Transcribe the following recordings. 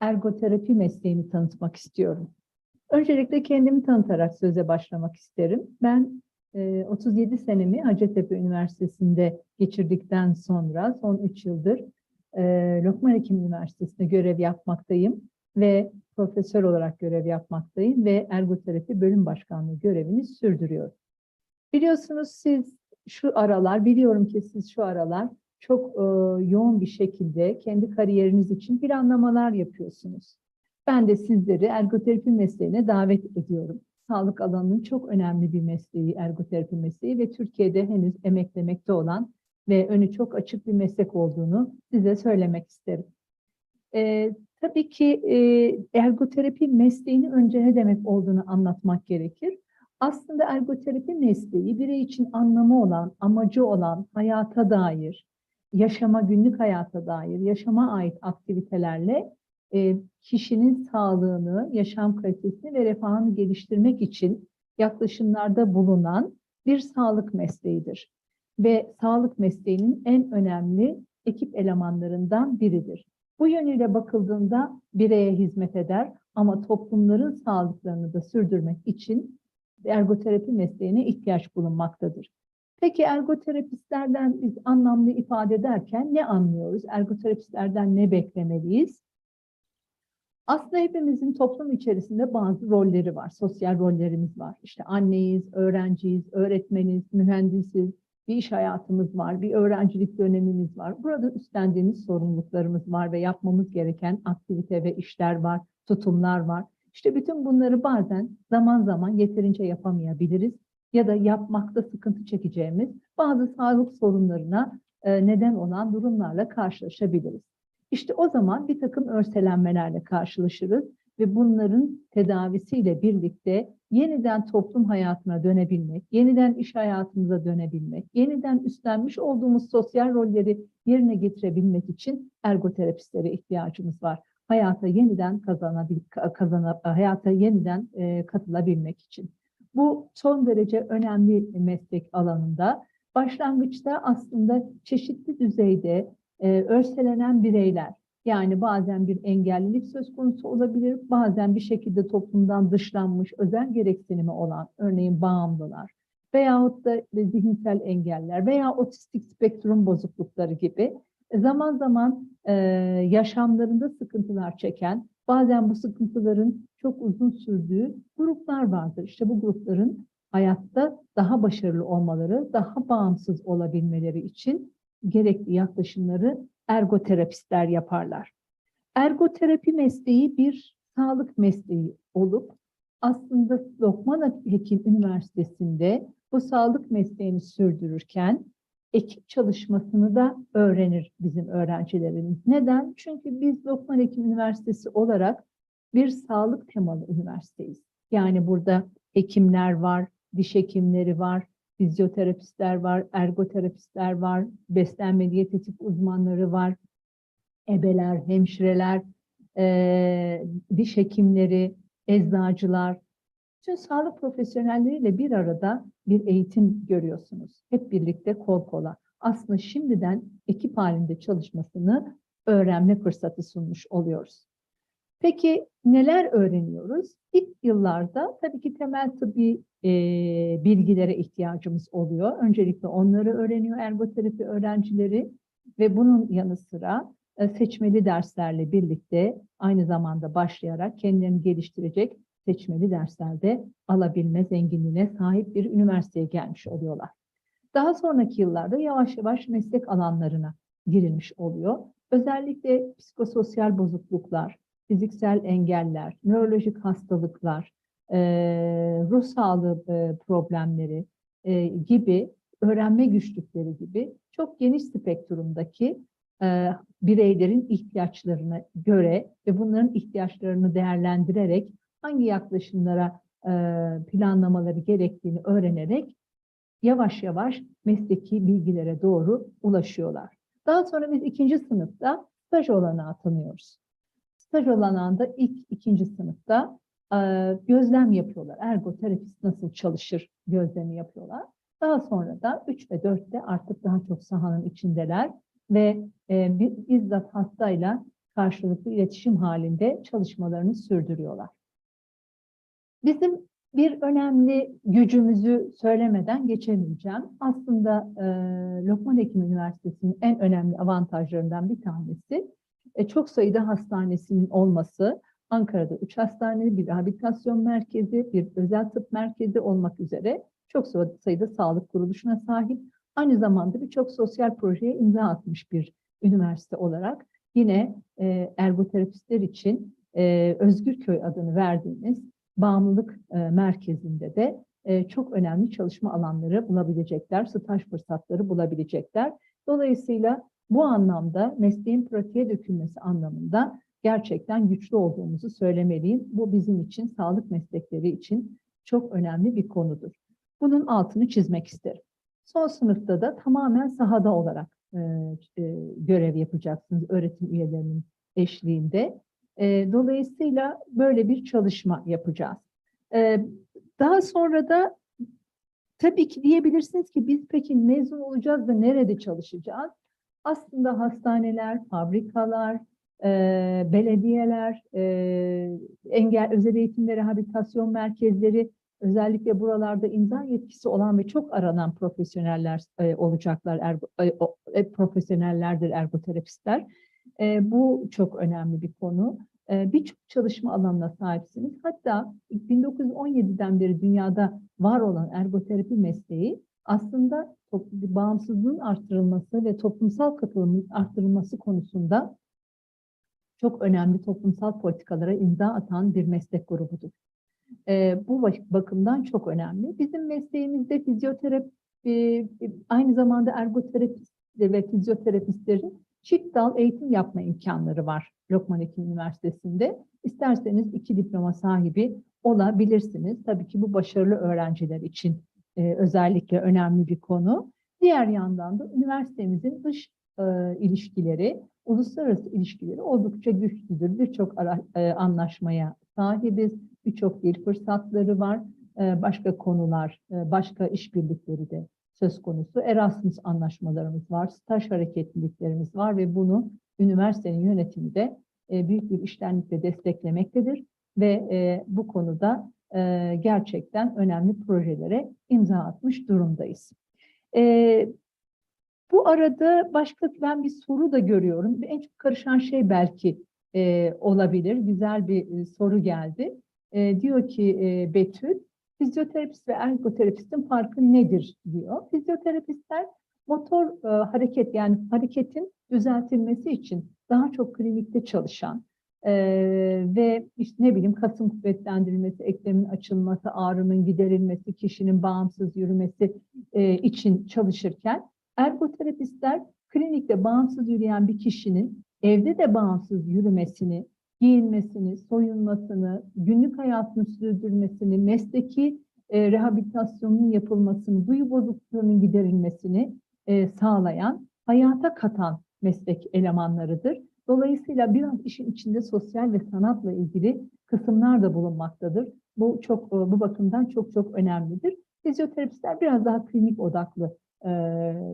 ergoterapi mesleğini tanıtmak istiyorum. Öncelikle kendimi tanıtarak söze başlamak isterim. Ben e, 37 senemi Hacettepe Üniversitesi'nde geçirdikten sonra son 3 yıldır e, Lokman Hekim Üniversitesi'nde görev yapmaktayım ve profesör olarak görev yapmaktayım ve ergoterapi bölüm başkanlığı görevini sürdürüyorum. Biliyorsunuz siz şu aralar, biliyorum ki siz şu aralar çok e, yoğun bir şekilde kendi kariyeriniz için planlamalar yapıyorsunuz. Ben de sizleri ergoterapi mesleğine davet ediyorum. Sağlık alanının çok önemli bir mesleği ergoterapi mesleği ve Türkiye'de henüz emeklemekte olan ve önü çok açık bir meslek olduğunu size söylemek isterim. E, tabii ki e, ergoterapi mesleğinin önce ne demek olduğunu anlatmak gerekir. Aslında ergoterapi mesleği birey için anlamı olan, amacı olan, hayata dair, yaşama, günlük hayata dair, yaşama ait aktivitelerle e, kişinin sağlığını, yaşam kalitesini ve refahını geliştirmek için yaklaşımlarda bulunan bir sağlık mesleğidir. Ve sağlık mesleğinin en önemli ekip elemanlarından biridir. Bu yönüyle bakıldığında bireye hizmet eder ama toplumların sağlıklarını da sürdürmek için ergoterapi mesleğine ihtiyaç bulunmaktadır. Peki ergoterapistlerden biz anlamlı ifade ederken ne anlıyoruz? Ergoterapistlerden ne beklemeliyiz? Aslında hepimizin toplum içerisinde bazı rolleri var, sosyal rollerimiz var. İşte anneyiz, öğrenciyiz, öğretmeniz, mühendisiz, bir iş hayatımız var, bir öğrencilik dönemimiz var. Burada üstlendiğimiz sorumluluklarımız var ve yapmamız gereken aktivite ve işler var, tutumlar var. İşte bütün bunları bazen zaman zaman yeterince yapamayabiliriz ya da yapmakta sıkıntı çekeceğimiz bazı sağlık sorunlarına e, neden olan durumlarla karşılaşabiliriz. İşte o zaman bir takım örselenmelerle karşılaşırız ve bunların tedavisiyle birlikte yeniden toplum hayatına dönebilmek, yeniden iş hayatımıza dönebilmek, yeniden üstlenmiş olduğumuz sosyal rolleri yerine getirebilmek için ergoterapistlere ihtiyacımız var. Hayata yeniden kazanabil, kazana, hayata yeniden e, katılabilmek için. Bu son derece önemli meslek alanında. Başlangıçta aslında çeşitli düzeyde e, örselenen bireyler, yani bazen bir engellilik söz konusu olabilir, bazen bir şekilde toplumdan dışlanmış, özel gereksinimi olan, örneğin bağımlılar veyahut da zihinsel engeller veya otistik spektrum bozuklukları gibi zaman zaman e, yaşamlarında sıkıntılar çeken, bazen bu sıkıntıların çok uzun sürdüğü gruplar vardır. İşte bu grupların hayatta daha başarılı olmaları, daha bağımsız olabilmeleri için gerekli yaklaşımları ergoterapistler yaparlar. Ergoterapi mesleği bir sağlık mesleği olup aslında Lokman Hekim Üniversitesi'nde bu sağlık mesleğini sürdürürken ekip çalışmasını da öğrenir bizim öğrencilerimiz. Neden? Çünkü biz Lokman Hekim Üniversitesi olarak bir sağlık temalı üniversiteyiz. Yani burada hekimler var, diş hekimleri var, fizyoterapistler var, ergoterapistler var, beslenme diyetetik uzmanları var, ebeler, hemşireler, e, diş hekimleri, eczacılar, Tüm sağlık profesyonelleriyle bir arada bir eğitim görüyorsunuz. Hep birlikte kol kola. Aslında şimdiden ekip halinde çalışmasını öğrenme fırsatı sunmuş oluyoruz. Peki neler öğreniyoruz? İlk yıllarda tabii ki temel tıbbi e, bilgilere ihtiyacımız oluyor. Öncelikle onları öğreniyor ergoterapi öğrencileri ve bunun yanı sıra e, seçmeli derslerle birlikte aynı zamanda başlayarak kendilerini geliştirecek seçmeli derslerde alabilme zenginliğine sahip bir üniversiteye gelmiş oluyorlar. Daha sonraki yıllarda yavaş yavaş meslek alanlarına girilmiş oluyor. Özellikle psikososyal bozukluklar, fiziksel engeller, nörolojik hastalıklar, ruh sağlığı problemleri gibi, öğrenme güçlükleri gibi çok geniş spektrumdaki bireylerin ihtiyaçlarına göre ve bunların ihtiyaçlarını değerlendirerek hangi yaklaşımlara e, planlamaları gerektiğini öğrenerek yavaş yavaş mesleki bilgilere doğru ulaşıyorlar. Daha sonra biz ikinci sınıfta staj olanağı tanıyoruz. Staj olanağında ilk ikinci sınıfta e, gözlem yapıyorlar. Ergoterapist nasıl çalışır gözlemi yapıyorlar. Daha sonra da 3 ve 4'te artık daha çok sahanın içindeler ve e, bizzat hastayla karşılıklı iletişim halinde çalışmalarını sürdürüyorlar. Bizim bir önemli gücümüzü söylemeden geçemeyeceğim. Aslında e, Lokman Hekim Üniversitesi'nin en önemli avantajlarından bir tanesi e, çok sayıda hastanesinin olması. Ankara'da 3 hastane, bir rehabilitasyon merkezi, bir özel tıp merkezi olmak üzere çok sayıda sağlık kuruluşuna sahip. Aynı zamanda birçok sosyal projeye imza atmış bir üniversite olarak yine e, ergoterapistler için e, Özgürköy adını verdiğimiz bağımlılık e, merkezinde de e, çok önemli çalışma alanları bulabilecekler, staj fırsatları bulabilecekler. Dolayısıyla bu anlamda mesleğin pratiğe dökülmesi anlamında gerçekten güçlü olduğumuzu söylemeliyim. Bu bizim için, sağlık meslekleri için çok önemli bir konudur. Bunun altını çizmek isterim. Son sınıfta da tamamen sahada olarak e, e, görev yapacaksınız öğretim üyelerinin eşliğinde. E, dolayısıyla böyle bir çalışma yapacağız. E, daha sonra da tabii ki diyebilirsiniz ki biz peki mezun olacağız da nerede çalışacağız? Aslında hastaneler, fabrikalar, e, belediyeler, e, engel özel eğitim ve rehabilitasyon merkezleri özellikle buralarda imza yetkisi olan ve çok aranan profesyoneller e, olacaklar, ergo, e, e, profesyonellerdir ergoterapistler. E, bu çok önemli bir konu. E, Birçok çalışma alanına sahipsiniz. Hatta 1917'den beri dünyada var olan ergoterapi mesleği aslında bağımsızlığın arttırılması ve toplumsal katılımın arttırılması konusunda çok önemli toplumsal politikalara imza atan bir meslek grubudur. E, bu bakımdan çok önemli. Bizim mesleğimizde fizyoterapi, e, aynı zamanda ergoterapist ve fizyoterapistlerin çift dal eğitim yapma imkanları var Lokman Hekim Üniversitesi'nde. İsterseniz iki diploma sahibi olabilirsiniz. Tabii ki bu başarılı öğrenciler için e, özellikle önemli bir konu. Diğer yandan da üniversitemizin dış e, ilişkileri, uluslararası ilişkileri oldukça güçlüdür. Birçok e, anlaşmaya sahibiz, birçok dil fırsatları var, e, başka konular, e, başka işbirlikleri de söz konusu. Erasmus anlaşmalarımız var, staj hareketliliklerimiz var ve bunu üniversitenin yönetimi de e, büyük bir iştenlikle desteklemektedir ve e, bu konuda e, gerçekten önemli projelere imza atmış durumdayız. Bu arada başka ben bir soru da görüyorum. En çok karışan şey belki olabilir. Güzel bir soru geldi. Diyor ki Betül, fizyoterapist ve ergoterapistin farkı nedir diyor. Fizyoterapistler motor e, hareket yani hareketin düzeltilmesi için daha çok klinikte çalışan e, ve işte ne bileyim kasım kuvvetlendirilmesi, eklemin açılması, ağrının giderilmesi, kişinin bağımsız yürümesi e, için çalışırken ergoterapistler klinikte bağımsız yürüyen bir kişinin evde de bağımsız yürümesini, giyinmesini, soyunmasını, günlük hayatını sürdürmesini, mesleki e, rehabilitasyonun yapılmasını, duyu bozukluklarının giderilmesini e, sağlayan, hayata katan meslek elemanlarıdır. Dolayısıyla biraz işin içinde sosyal ve sanatla ilgili kısımlar da bulunmaktadır. Bu çok e, bu bakımdan çok çok önemlidir. Fizyoterapistler biraz daha klinik odaklı e,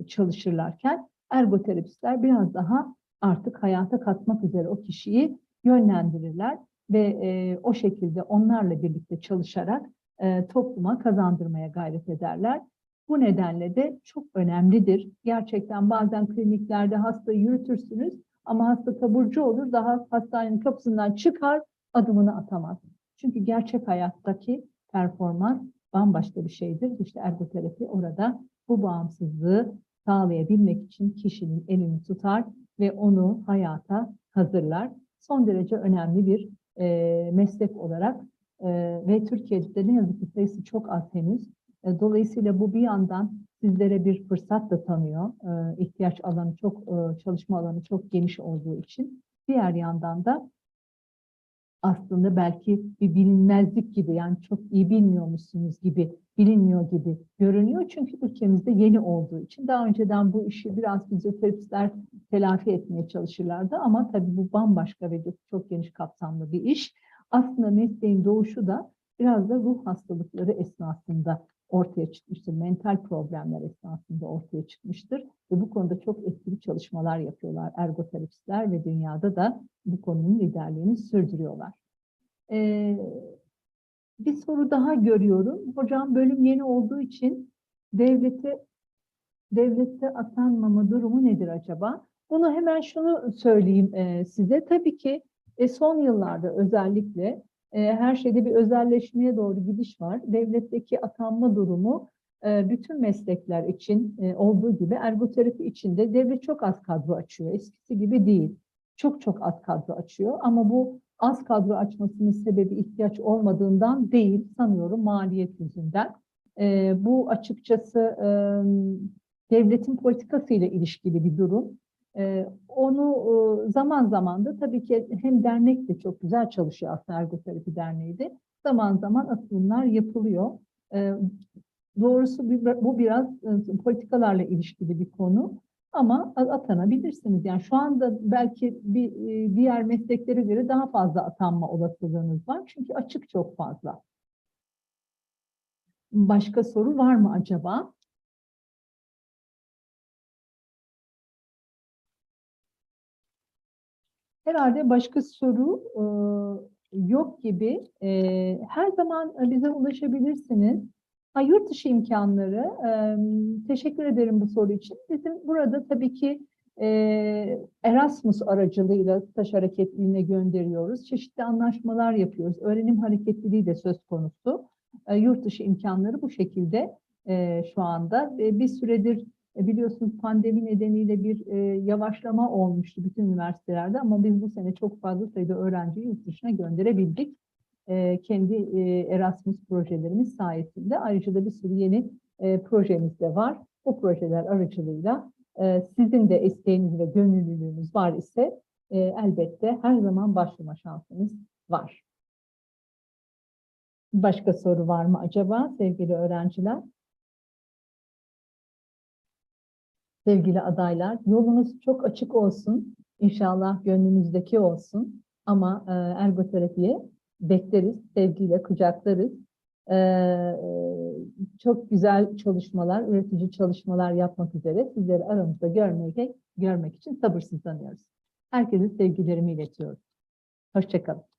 çalışırlarken ergoterapistler biraz daha artık hayata katmak üzere o kişiyi yönlendirirler ve e, o şekilde onlarla birlikte çalışarak e, topluma kazandırmaya gayret ederler. Bu nedenle de çok önemlidir. Gerçekten bazen kliniklerde hastayı yürütürsünüz ama hasta taburcu olur, daha hastanenin kapısından çıkar, adımını atamaz. Çünkü gerçek hayattaki performans bambaşka bir şeydir. İşte ergoterapi orada bu bağımsızlığı sağlayabilmek için kişinin elini tutar ve onu hayata hazırlar. Son derece önemli bir e, meslek olarak e, ve Türkiye'de ne yazık ki sayısı çok az henüz. E, dolayısıyla bu bir yandan sizlere bir fırsat da tanıyor. E, ihtiyaç alanı çok, e, çalışma alanı çok geniş olduğu için. Diğer yandan da aslında belki bir bilinmezlik gibi yani çok iyi bilmiyormuşsunuz gibi bilinmiyor gibi görünüyor. Çünkü ülkemizde yeni olduğu için daha önceden bu işi biraz fizyoterapistler telafi etmeye çalışırlardı ama tabii bu bambaşka ve çok geniş kapsamlı bir iş. Aslında mesleğin doğuşu da biraz da ruh hastalıkları esnasında ortaya çıkmıştır. Mental problemler esnasında ortaya çıkmıştır. Ve bu konuda çok etkili çalışmalar yapıyorlar ergoterapistler ve dünyada da bu konunun liderliğini sürdürüyorlar. Ee, bir soru daha görüyorum. Hocam bölüm yeni olduğu için devlete devlette atanmama durumu nedir acaba? Bunu hemen şunu söyleyeyim e, size. Tabii ki e, son yıllarda özellikle her şeyde bir özelleşmeye doğru gidiş var. Devletteki atanma durumu e, bütün meslekler için e, olduğu gibi ergoterapi için de devlet çok az kadro açıyor. Eskisi gibi değil. Çok çok az kadro açıyor ama bu az kadro açmasının sebebi ihtiyaç olmadığından değil sanıyorum maliyet yüzünden. E, bu açıkçası devletin politikasıyla ilişkili bir durum. Ee, onu e, zaman zaman da tabii ki hem dernek de çok güzel çalışıyor aslında Ergoterapi Derneği de. Zaman zaman atılımlar yapılıyor. Ee, doğrusu bu biraz e, politikalarla ilişkili bir konu. Ama atanabilirsiniz. Yani şu anda belki bir e, diğer mesleklere göre daha fazla atanma olasılığınız var. Çünkü açık çok fazla. Başka soru var mı acaba? Herhalde başka soru e, yok gibi. E, her zaman bize ulaşabilirsiniz. Ha, yurt dışı imkanları, e, teşekkür ederim bu soru için. Bizim burada tabii ki Erasmus aracılığıyla staj hareketliliğine gönderiyoruz. Çeşitli anlaşmalar yapıyoruz. Öğrenim hareketliliği de söz konusu. Yurt dışı imkanları bu şekilde şu anda. E, bir süredir biliyorsunuz pandemi nedeniyle bir e, yavaşlama olmuştu bütün üniversitelerde ama biz bu sene çok fazla sayıda öğrenciyi yurt dışına gönderebildik. E, kendi e, Erasmus projelerimiz sayesinde. Ayrıca da bir sürü yeni e, projemiz de var. Bu projeler aracılığıyla e, sizin de isteğiniz ve gönüllülüğünüz var ise e, elbette her zaman başlama şansınız var. Başka soru var mı acaba sevgili öğrenciler? Sevgili adaylar. Yolunuz çok açık olsun. İnşallah gönlünüzdeki olsun. Ama e, ergoterapiye bekleriz, sevgiyle kucaklarız. E, çok güzel çalışmalar, üretici çalışmalar yapmak üzere sizleri aramızda görmek, görmek için sabırsızlanıyoruz. Herkese sevgilerimi iletiyorum. Hoşçakalın.